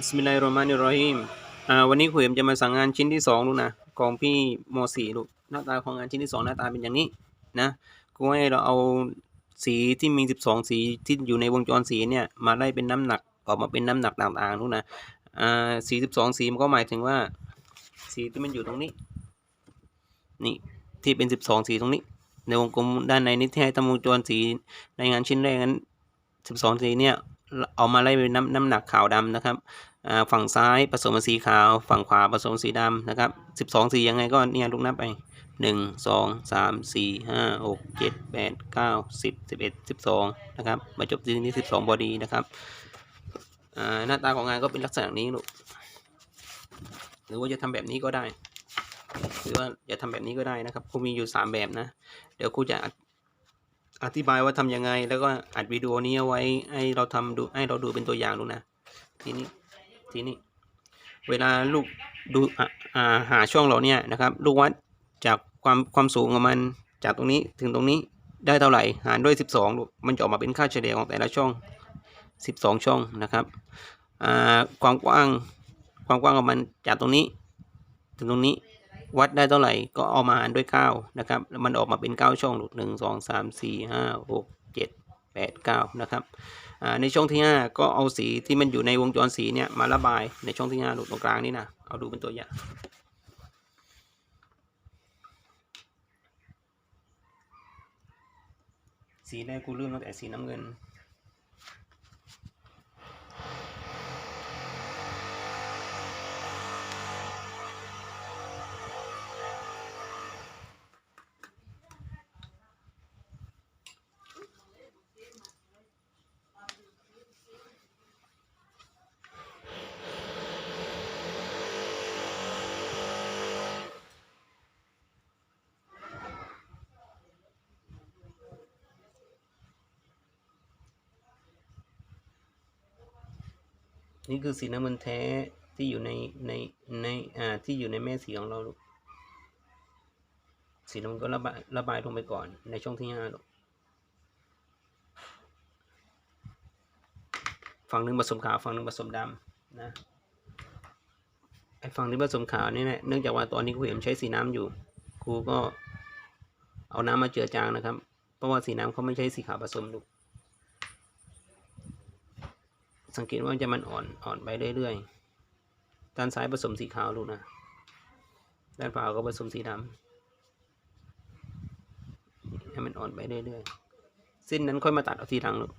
บิสมิลลาฮิรเราะห์มานิรเราะฮีมอ่าวันนี้ครูเอ็มจะมาสั่งงานชิ้นที่สองลูกนะของพี่มสี่ลูกหน้าตาของงานชิ้นที่สองหน้าตาเป็นอย่างนี้นะกูให้เราเอาสีที่มีสิบสองสีที่อยู่ในวงจรสีเนี่ยมาไล่เป็นน้ำหนักออกมาเป็นน้ำหนักต่างๆลูกนะอ่าสีสิบสองสีมันก็หมายถึงว่าสีที่มันอยู่ตรงนี้นี่ที่เป็นสิบสองสีตรงนี้ ในวงกลมด้านในนี้ที่ให้ทำวงจรสีในงานชิ้นแรกนั้นสิบสองสีเนี่ยเอามาไล่เป็นน้ำน้ำหนักขาวดำนะครับ ฝั่งซ้ายผสมสีขาว ฝั่งขวาผสมสีดำนะครับสิบสองสียังไงก็เนี่ยลูกนับไปหนึ่งสองสามสี่ห้าหกเจ็ดแปดเก้าสิบสิบเอ็ดสิบสองนะครับมาจบที่นี่สิบสองบอดีนะครับหน้าตาของงานก็เป็นลักษณะนี้ลูกหรือว่าจะทำแบบนี้ก็ได้ หรือว่าจะทำแบบนี้ก็ได้นะครับครูมีอยู่สามแบบนะ เดี๋ยวครูจะออธิบายว่าทำยังไง แล้วก็อัดวิดีโอนี้เอาไว้ให้เราทำดูให้เราดูเป็นตัวอย่างลูกนะทีนี้ ทีนี้ เวลาลูกดูหาช่องเราเนี่ยนะครับลูกวัดจากความความสูงของมันจากตรงนี้ถึงตรงนี้ได้เท่าไหร่หารด้วย 12ลูกมันจะออกมาเป็นค่าเฉลี่ยของแต่ละช่อง 12 ช่องนะครับความกว้างความกว้างของมันจากตรงนี้ ถึงตรงนี้วัดได้เท่าไหร่ก็เอามาหารด้วย9นะครับแล้วมันออกมาเป็น 9 ช่องลูกหนึ่งสองสามสี่ห้าหกเจ็ด แปดเก้านะครับในช่องที่ 5 ก็เอาสีที่มันอยู่ในวงจรสีเนี่ยมาระบายในช่องที่5ลูกตรงกลางนี่นะเอาดูเป็นตัวอย่างสีแรกกูเริ่มตั้งแต่สีน้ำเงิน นี่คือสีน้ำมันแท้ที่อยู่ในในในอ่าที่อยู่ในแม่สีของเราลูกสีน้ำมันก็ระบายระบายลงไปก่อนในช่องที่ห้าลูกฝั่งหนึ่งผสมขาวฝั่งหนึ่งผสมดำนะไอ้ฝั่งที่ผสมขาวนี่แหละเนื่องจากว่าตอนนี้ครูเห็นใช้สีน้ำอยู่ ครูก็เอาน้ำมาเจือจางนะครับ เพราะว่าสีน้ำเขาไม่ใช้สีขาวผสมลูก สังเกตว่าจะมันอ่อนอ่อนไปเรื่อยๆ ด้านซ้ายผสมสีขาวลูกนะ ด้านขวาก็ผสมสีดำให้มันอ่อนไปเรื่อยๆสิ้นนั้นค่อยมาตัดเอาทีหลังลูก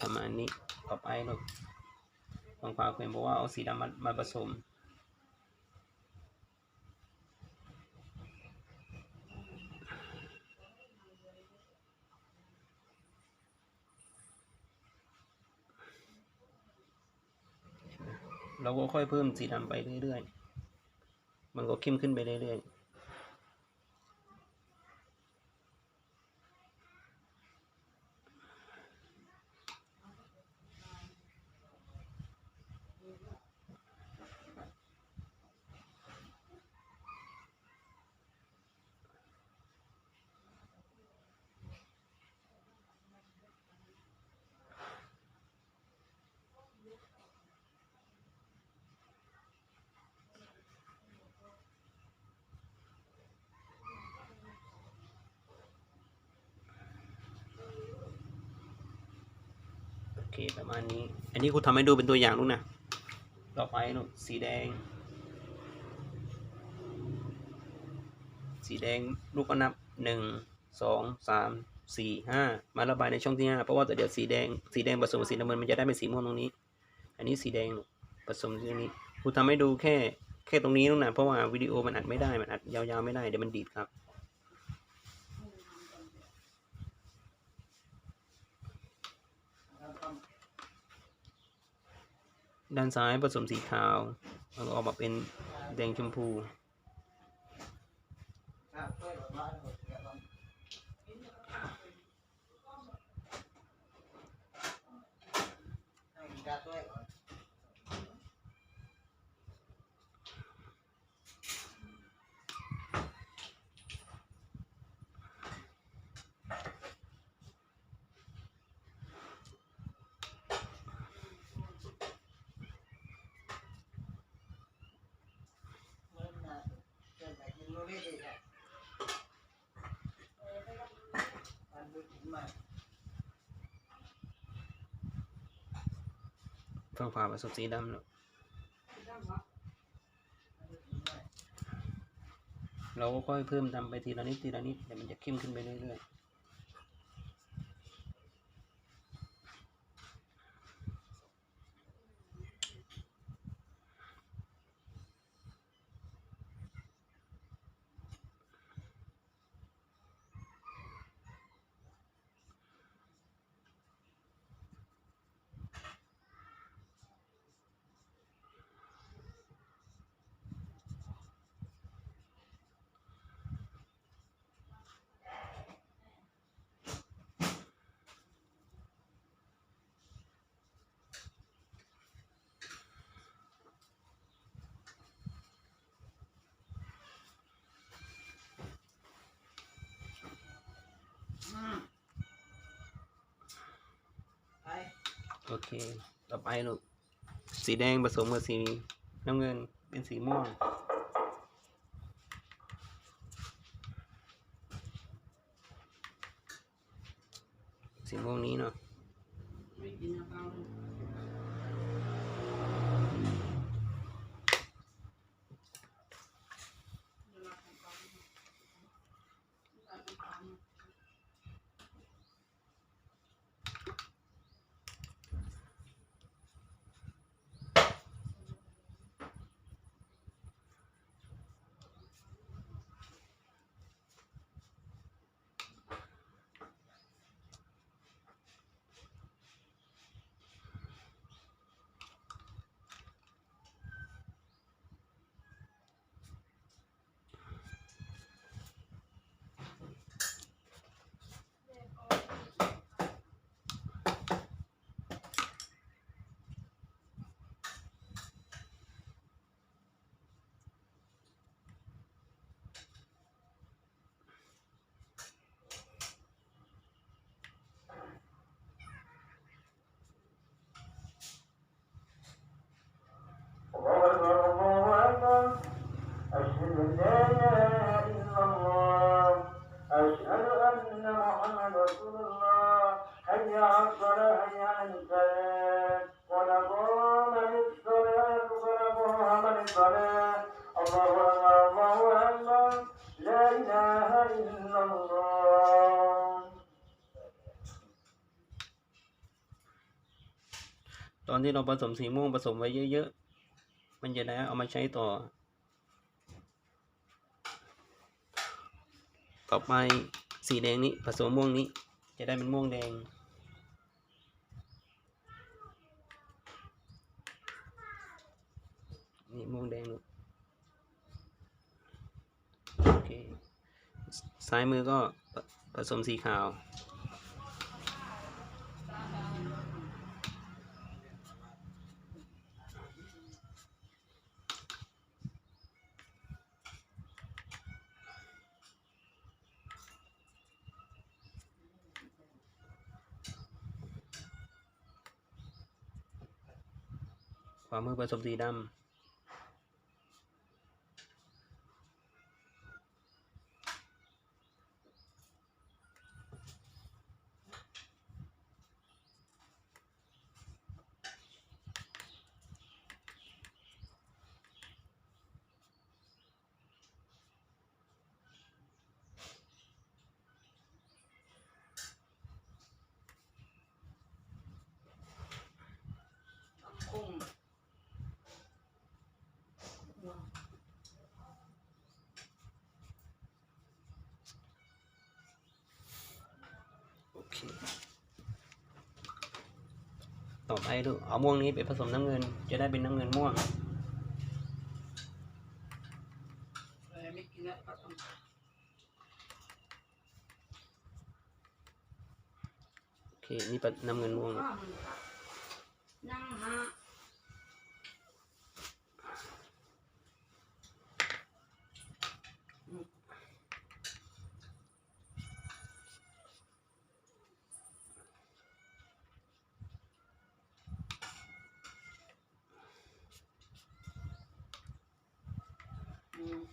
ประมาณนี้ต่อไปลูกฝั่งขวาเพื่อนบอกว่าเอาสีดำมามาผสม เราก็ค่อยเพิ่มสีดำไปเรื่อยๆ มันก็เข้มขึ้นไปเรื่อยๆ เคประมาณนี้ อันนี้ครูทำให้ดูเป็นตัวอย่างลูกนะต่อไปลูกสีแดง สีแดงลูกก็นับหนึ่งสองสามสี่ห้ามาระบายในช่องที่ห้าเพราะว่าแต่เดี๋ยวสีแดงสีแดงผสมกับสีน้ำเงินมันจะได้เป็นสีม่วงตรงนี้ อันนี้สีแดงลูกผสมตรงนี้ครูทำให้ดูแค่แค่ตรงนี้ลูกนะเพราะว่าวิดีโอมันอัดไม่ได้มันอัดยาวๆไม่ได้เดี๋ยวมันดีดครับ ด้านซ้ายผสมสีขาวแล้วออกมาเป็นแดงชมพู ฝั่งขวาผสมสีดำเนาะเราก็ค่อยเพิ่มทำไปทีละนิดทีละนิดเดี๋ยวมันจะเข้มขึ้นไปเรื่อยๆ โอเค ต่อไปลูก สีแดงผสมกับสีน้ำเงินเป็นสีม่วง สีม่วงนี้เนาะ ที่เราผสมสีม่วงผสมไว้เยอะๆ มันจะได้เอามาใช้ต่อ ต่อไปสีแดงนี้ผสมม่วงนี้ จะได้เป็นม่วงแดง นี่ม่วงแดงลูกโอเคซ้ายมือก็ผผสมสีขาว ขวามือผสมสีดำ โอเค ต่อไปดูเอาม่วงนี้ไปผสมน้ำเงิน จะได้เป็นน้ำเงินม่วงโอเคนี่เป็นน้ำเงินม่วงนั่งฮะ อ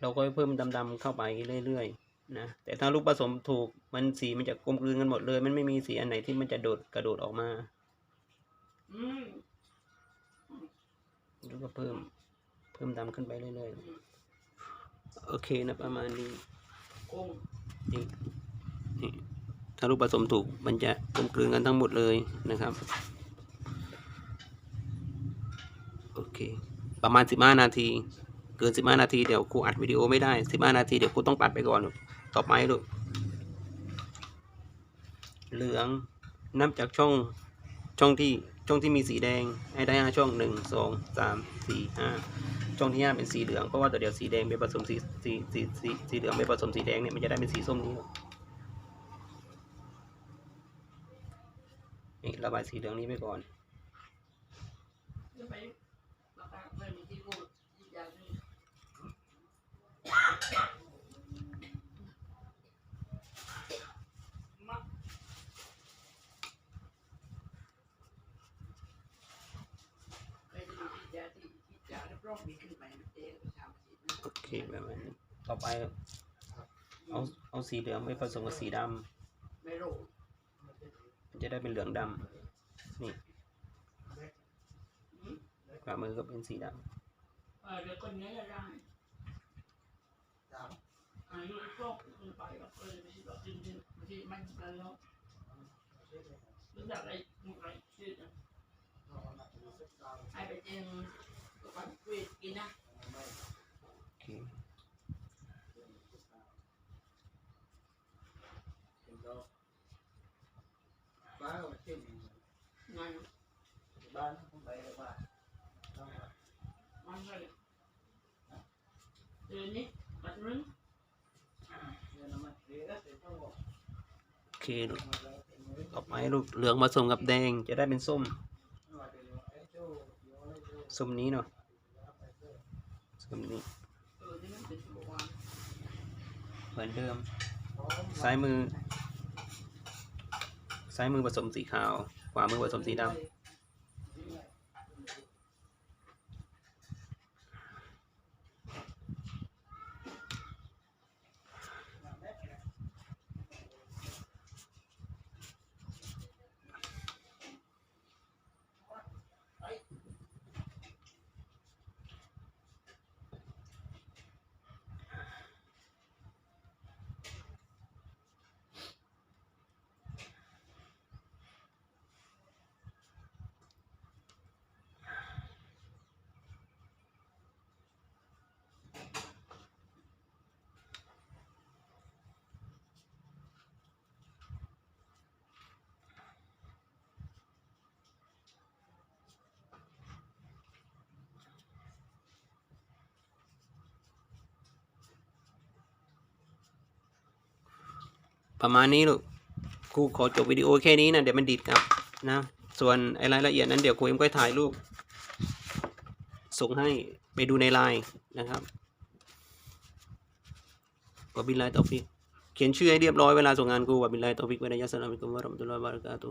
เราก็เพิ่มดำๆเข้าไปเรื่อยๆนะแต่ถ้าลูกผสมถูกมันสีมันจะกลมกลืนกันหมดเลย มันไม่มีสีอันไหนที่มันจะโดดกระโดดออกมาอืมแล้วก็เพิ่มเพิ่มดำขึ้นไปเรื่อยๆโอเคนะประมาณนี้คงนี่นี่ถ้าลูกผสมถูกมันจะกลมกลืนกันทั้งหมดเลยนะครับโอเค ประมาณสิบห้านาที เกินสิบห้านาทีเดี๋ยวครูอัดวิดีโอไม่ได้สิบห้านาทีเดี๋ยวครูต้องปัดไปก่อนต่อไปลูกเหลืองนับจากช่องช่องที่ช่องที่มีสีแดงให้ได้ห้าช่องหนึ่งสองสามสี่ห้าช่องที่ห้าเป็นสีเหลืองเพราะว่าตัวเดียวสีแดงไปผสมสีสีสีสีสีเหลืองไปผสมสีแดงเนี่ยมันจะได้เป็นสีส้มนี้นี่ระบายสีเหลืองนี้ไปก่อน จะไปราคาไม่มีที่พูดที่อยากนี่มาใครจะดูที่ยาที่ที่ยาแล้วรอบมีขึ้นไปมันเจ๊ก็ทำสินะ โอ เคประมาณนี้ต่อไป เอาเอาสีเหลืองไปผสมกับสีดำไม่รู้มันจะได้เป็นเหลืองดำนี่ขวามือก็เป็นสีดเออเดี๋ยวคนนี้จะได้อายุครบขึ้นไปก็เออไม่ใช่แบบจริงๆไม่ใช่มันกันแล้วรู้จักอะไรอะไรชื่อจังให้ไปเจงกับความคุยกินนะำโอ เคบ้านเราเข้มงานบ้านผมไปเลยว่ามันเลยเดือนนี้ปัดนึงเงินมันเสียเสียต้องบอกโอเคลูกต่อไปลูกเหลืองผสมกับแดงจะได้เป็นส้ม ส้มนี้เนาะส้มนี้ เออที่มันเป็นตัววาน เหมือนเดิม ซ้ายมือ ซ้ายมือผสมสีขาว ขวามือผสมสีดำ ประมาณนี้ลูกครูขอจบวิดีโอแค่นี้นะเดี๋ยวมันดีดกลับนะส่วนไอ้รายละเอียดนั้นเดี๋ยวครูเอ็มก็ถ่ายรูปส่งให้ไปดูในไลน์นะครับวบิลลต์ตอฟิกเขียนชื่อให้เรียบร้อยเวลาส่งงานครูวะบิลลต์ตอฟิกวะลัยยัสลามุอะลัยกุมวะราะมะตุลลอฮิวะบะเราะกาตุ